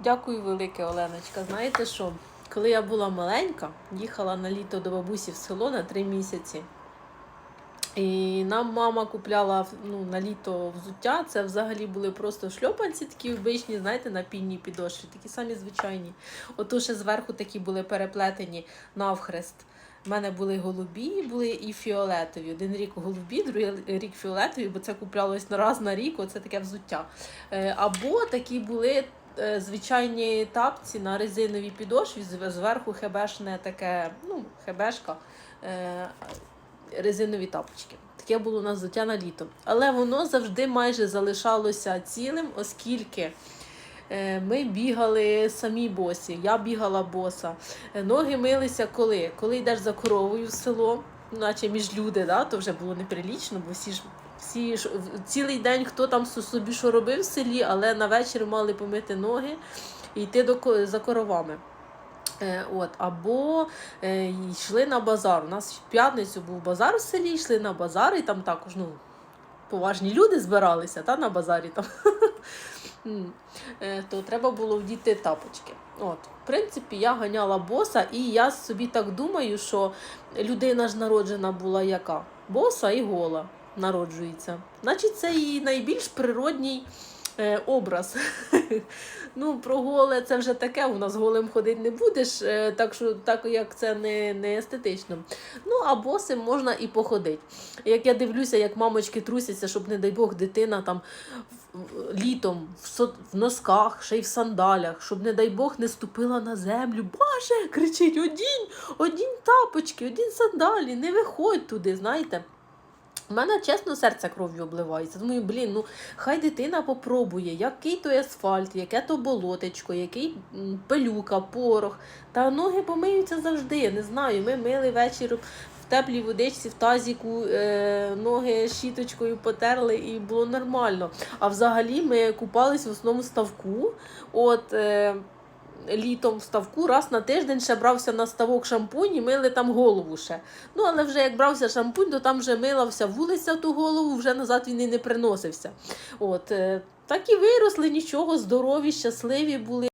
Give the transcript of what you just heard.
Дякую велике, Оленочка. Знаєте що? Коли я була маленька, їхала на літо до бабусі в село на три місяці. І нам мама купляла ну, на літо взуття. Це взагалі були просто шльопанці такі обичні, знаєте, на пінній підошві, такі самі звичайні. Ото ще зверху такі були переплетені навхрест. У мене були голубі, були і фіолетові. Один рік голубі, другий рік фіолетові, бо це куплялось раз на рік, оце таке взуття. Е, Або такі були звичайні тапці на резиновій підошві, зверху хебешне таке, ну, хебешка, е, резинові тапочки. Таке було у нас взуття на літо. Але воно завжди майже залишалося цілим, оскільки. е, Ми бігали самі босі, я бігала боса. Е, Ноги милися коли? Коли йдеш за коровою в село, наче між люди, да, то вже було неприлічно, бо всі ж всі цілий день хто там собі що робив в селі, але на вечір мали помити ноги і йти до за коровами. Е, От, або е, йшли на базар. У нас в п'ятницю був базар в селі, йшли на базар, і там також ну, поважні люди збиралися та, на базарі. Там. Е, То треба було вдіти тапочки. От, в принципі, я ганяла боса, і я собі так думаю, що людина ж народжена була яка? Боса і гола народжується. Значить, це її найбільш природній е, образ. ну, про голе це вже таке, у нас голим ходити не будеш, е, так що так як це не, не естетично. Ну, а босим можна і походити. Як я дивлюся, як мамочки трусяться, щоб, не дай Бог, дитина там літом в, со- в носках, ще й в сандалях, щоб, не дай Бог, не ступила на землю. Боже, кричить: одінь, одінь тапочки, одінь сандалі, не виходь туди, знаєте. У мене чесно серце кров'ю обливається. Думаю, блін, ну хай дитина попробує, який то асфальт, яке то болотечко, який пилюка, порох. Та ноги помиються завжди. Не знаю. Ми мили вечір в теплій водичці, в тазіку, е, ноги щіточкою потерли і було нормально. А взагалі ми купались в основному ставку. От, е, літом в ставку раз на тиждень ще брався на ставок шампунь і мили там голову ще. Ну, але вже як брався шампунь, то там вже милався вулиця ту голову, вже назад він і не приносився. От, е, так і виросли, нічого, здорові, щасливі були.